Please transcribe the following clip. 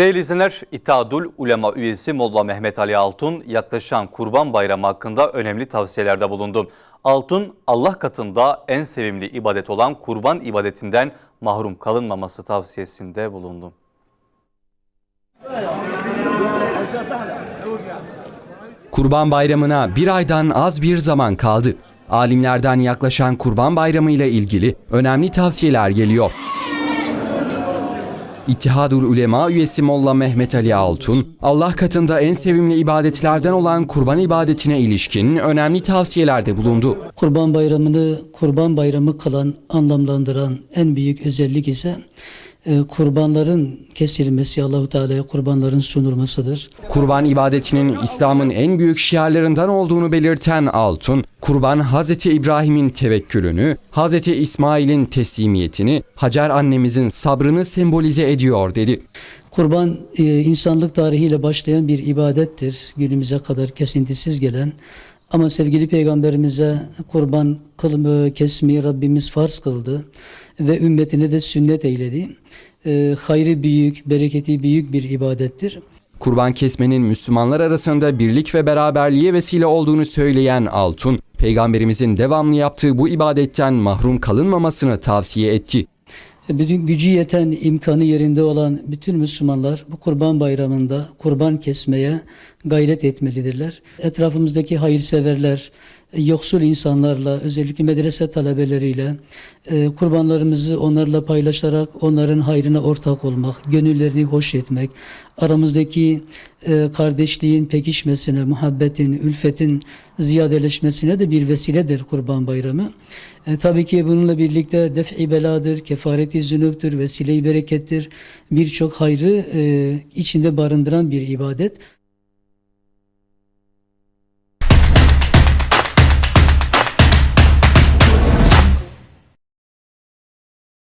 Değerli izleyenler, İttihadül Ulema üyesi Molla Mehmet Ali Altun yaklaşan Kurban Bayramı hakkında önemli tavsiyelerde bulundu. Altun, Allah katında en sevimli ibadet olan kurban ibadetinden mahrum kalınmaması tavsiyesinde bulundu. Kurban Bayramı'na bir aydan az bir zaman kaldı. Alimlerden yaklaşan Kurban Bayramı ile ilgili önemli tavsiyeler geliyor. İttihadul Ulema üyesi Molla Mehmet Ali Altun, Allah katında en sevimli ibadetlerden olan kurban ibadetine ilişkin önemli tavsiyelerde bulundu. Kurban Bayramı'nı Kurban Bayramı kılan, anlamlandıran en büyük özellik ise kurbanların kesilmesi, Allahu Teala'ya kurbanların sunulmasıdır. Kurban ibadetinin İslam'ın en büyük şiarlarından olduğunu belirten Altun, kurban Hz. İbrahim'in tevekkülünü, Hz. İsmail'in teslimiyetini, Hacer annemizin sabrını sembolize ediyor dedi. Kurban e, insanlık tarihiyle başlayan bir ibadettir. Günümüze kadar kesintisiz gelen. Ama sevgili peygamberimize kurban kılımı, kesmeyi Rabbimiz farz kıldı ve ümmetine de sünnet eyledi. E, hayrı büyük, bereketi büyük bir ibadettir. Kurban kesmenin Müslümanlar arasında birlik ve beraberliğe vesile olduğunu söyleyen Altun, Peygamberimizin devamlı yaptığı bu ibadetten mahrum kalınmamasını tavsiye etti. Bütün gücü yeten, imkanı yerinde olan bütün Müslümanlar bu kurban bayramında kurban kesmeye gayret etmelidirler. Etrafımızdaki hayırseverler, yoksul insanlarla, özellikle medrese talebeleriyle e, kurbanlarımızı onlarla paylaşarak onların hayrına ortak olmak, gönüllerini hoş etmek, aramızdaki e, kardeşliğin pekişmesine, muhabbetin, ülfetin ziyadeleşmesine de bir vesiledir Kurban Bayramı. E, tabii ki bununla birlikte def-i beladır, kefareti zünüptür, vesile-i berekettir. Birçok hayrı e, içinde barındıran bir ibadet.